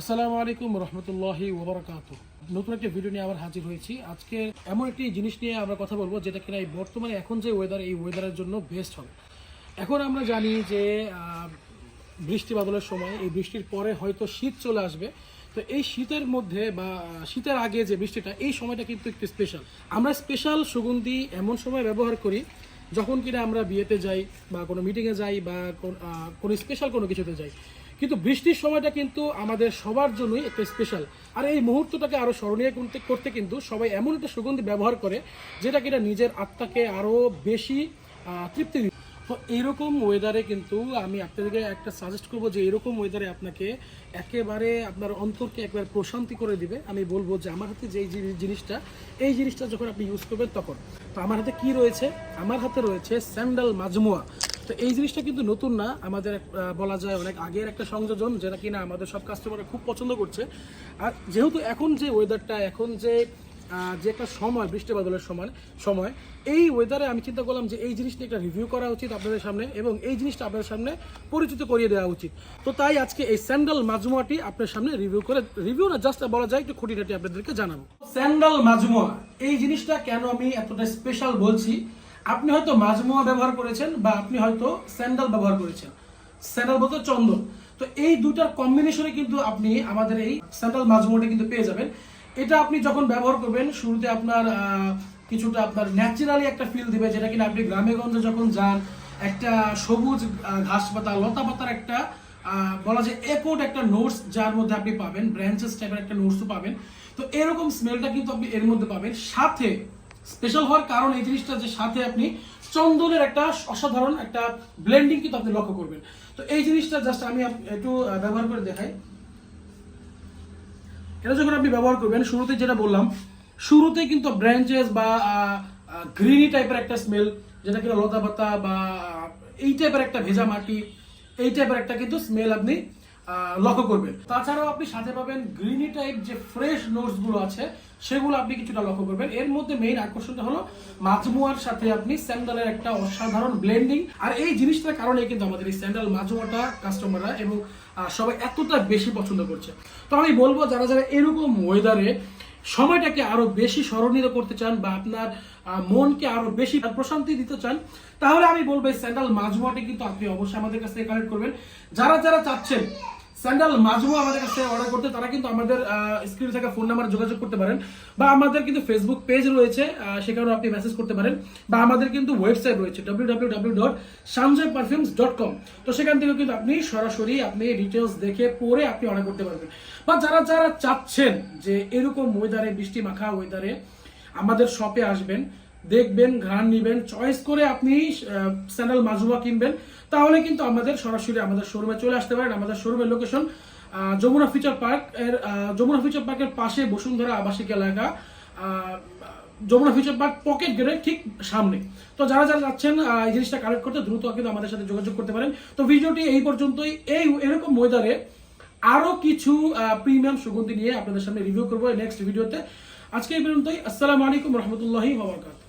আসসালামু আলাইকুম রহমতুল্লাহি ওবরাকাত নতুন একটা ভিডিও নিয়ে আবার হাজির হয়েছি। আজকে এমন একটি জিনিস নিয়ে আমরা কথা বলব, যেটা কিনা এই বর্তমানে এখন যে ওয়েদার এই ওয়েদারের জন্য বেস্ট হবে। এখন আমরা জানি যে বৃষ্টি বাদলের সময়, এই বৃষ্টির পরে হয়তো শীত চলে আসবে। তো এই শীতের মধ্যে বা শীতের আগে যে বৃষ্টিটা, এই সময়টা কিন্তু একটু স্পেশাল আমরা স্পেশাল সুগন্ধি এমন সময় ব্যবহার করি যখন কিনা আমরা বিয়েতে যাই বা কোনো মিটিংয়ে যাই বা কোনো স্পেশাল কোনো কিছুতে যাই। কিন্তু বৃষ্টির সময়টা কিন্তু আমাদের সবার জন্যই একটা স্পেশাল আর এই মুহূর্তটাকে আরও স্মরণীয় করতে করতে কিন্তু সবাই এমন একটা সুগন্ধি ব্যবহার করে, যেটা কিনা নিজের আত্মাকে আরও বেশি তৃপ্তি তো এইরকম ওয়েদারে কিন্তু আমি আপনাদেরকে একটা সাজেস্ট করব যে এরকম ওয়েদারে আপনাকে একেবারে আপনার অন্তরকে একবার প্রশান্তি করে দিবে। আমি বলব যে আমার হাতে যে জিনিসটা, এই জিনিসটা যখন আপনি ইউজ করবেন তখন। তো আমার হাতে কি রয়েছে? আমার হাতে রয়েছে স্যান্ডাল মাজমুয়া। তো এই জিনিসটা কিন্তু নতুন না, আমাদের বলা যায় অনেক আগের একটা সংযোজন যেটা কিনা আমাদের সব কাস্টমাররা খুব পছন্দ করছে। আর যেহেতু এখন যে ওয়েদারটা এখন যে যে একটা সময়, বৃষ্টি বাদলের সময় সময়, এই ওয়েদারে আমি চিন্তা করলাম যে এই জিনিসটা একটা রিভিউ করা উচিত আপনাদের সামনে এবং এই জিনিসটা আপনাদের সামনে পরিচিত করিয়ে দেওয়া উচিত। তো তাই আজকে এই স্যান্ডাল মাজমুয়াটি আপনার সামনে রিভিউ করে রিভিউ না জাস্ট বলা যায়, একটু খুঁটিনাটি আপনাদেরকে জানাব। স্যান্ডাল মাজমুয়া, এই জিনিসটা কেন আমি এতটা স্পেশাল বলছি? আপনি হয়তো মাজমুয়া ব্যবহার করেছেন বা আপনি হয়তো স্যান্ডাল ব্যবহার করেছেন। স্যান্ডাল বলতে চন্দন। তো এই দুটার কম্বিনেশনে কিন্তু আপনি আমাদের এই স্যান্ডাল মাজমুয়াটা কিন্তু পেয়ে যাবেন। এটা আপনি যখন ব্যবহার করবেন, শুরুতে আপনার কিছুটা আপনার ন্যাচারালি একটা ফিল দিবে, যেটা কিনা আপনি গ্রামে গঞ্জে যখন যান, একটা সবুজ ঘাস পাতা, লতা পাতার একটা বলা যায় একোট একটা নোটস যার মধ্যে আপনি পাবেন ব্রাঞ্চেস টাইপের একটা নোটসও পাবেন। তো এরকম স্মেলটা কিন্তু আপনি এর মধ্যে পাবেন। সাথে স্পেশাল হওয়ার কারণ এই জিনিসটা যে সাথে আপনি চন্দনের একটা অসাধারণ একটা ব্লেন্ডিং কিন্তু আপনি লক্ষ্য করবেন। তো এই জিনিসটা জাস্ট আমি একটু ব্যবহার করে দেখাই। এটা যখন আপনি ব্যবহার করবেন, শুরুতে যেটা বললাম, শুরুতে কিন্তু ব্রাঞ্চেস বা গ্রিনি টাইপের একটা স্মেল যেটা কিনা লতা পাতা বা, এই টাইপের একটা ভেজা মাটি, এই টাইপের একটা কিন্তু স্মেল আপনি লক্ষ্য করবেন। তাছাড়াও আপনি সাথে পাবেন গ্রিনি টাইপ যে ফ্রেশ নোটসগুলো আছে, সেগুলো আপনি কিছুটা লক্ষ্য করবেন। এর মধ্যে মেইন আকর্ষণটা হলো মাজমুয়ার সাথে আপনি স্যান্ডালের একটা অসাধারণ ব্লেন্ডিং আর এই জিনিসটার কারণে কিন্তু আমাদের এই স্যান্ডাল মাজমুয়াটা কাস্টমাররা এবং সবাই এতটা বেশি পছন্দ করছে। তো আমি বলব, যারা যারা এরকম ওয়েদারে সময়টাকে আরও বেশি স্মরণীয় করতে চান বা আপনার মনকে আরও বেশি প্রশান্তি দিতে চান, তাহলে আমি বলব স্যান্ডাল মাজমুয়াটি কিন্তু আপনি অবশ্যই আমাদের কাছ থেকে কালেক্ট করবেন। যারা যারা চাচ্ছেন স্যান্ডাল মাজমুয়া আমাদের কাছ অর্ডার করতে, তারা কিন্তু আমাদের স্ক্রিনে থাকা ফোন নাম্বার যোগাযোগ করতে পারেন। বা আমাদের কিন্তু ফেসবুক পেজ রয়েছে সেখানেও আপনি মেসেজ করতে পারেন। বা আমাদের কিন্তু ওয়েবসাইট রয়েছে ডাব্লিউ ডাব্লিউ তো সেখান থেকে কিন্তু আপনি সরাসরি আপনি ডিটেলস দেখে পরে আপনি অর্ডার করতে পারবেন। বা যারা যারা চাচ্ছেন যে এরকম ওয়েদারে বৃষ্টি মাখা ওয়েদারে আমাদের শপে আসবেন দেখবেন ঘ্রাণ নিবেন চয়েস করে আপনি স্যান্ডেল মাজুয়া কিনবেন। তাহলে কিন্তু আমাদের সরাসরি আমাদের শোরুমে চলে আসতে পারেন, আমাদের শোরুমের লোকেশন যমুনা ফিচার পার্কের যমুনা ফিচার পার্কের পাশে বসুন্ধরা আবাসিক এলাকা যমুনা ফিউচার পার্ক পকেট গেটের ঠিক সামনে। তো যারা যারা যাচ্ছেন এই জিনিসটা কালেক্ট করতে দ্রুত কিন্তু আমাদের সাথে যোগাযোগ করতে পারেন। তো ভিডিওটি এই পর্যন্তই। এই, এরকম ওয়েদারে আরও কিছু প্রিমিয়াম সুগন্ধি নিয়ে আপনাদের সামনে রিভিউ করব নেক্সট ভিডিওতে আজকে এই পর্যন্তই। আসসালামু আলাইকুম রহমতুল্লাহি ওবরাকাতুহু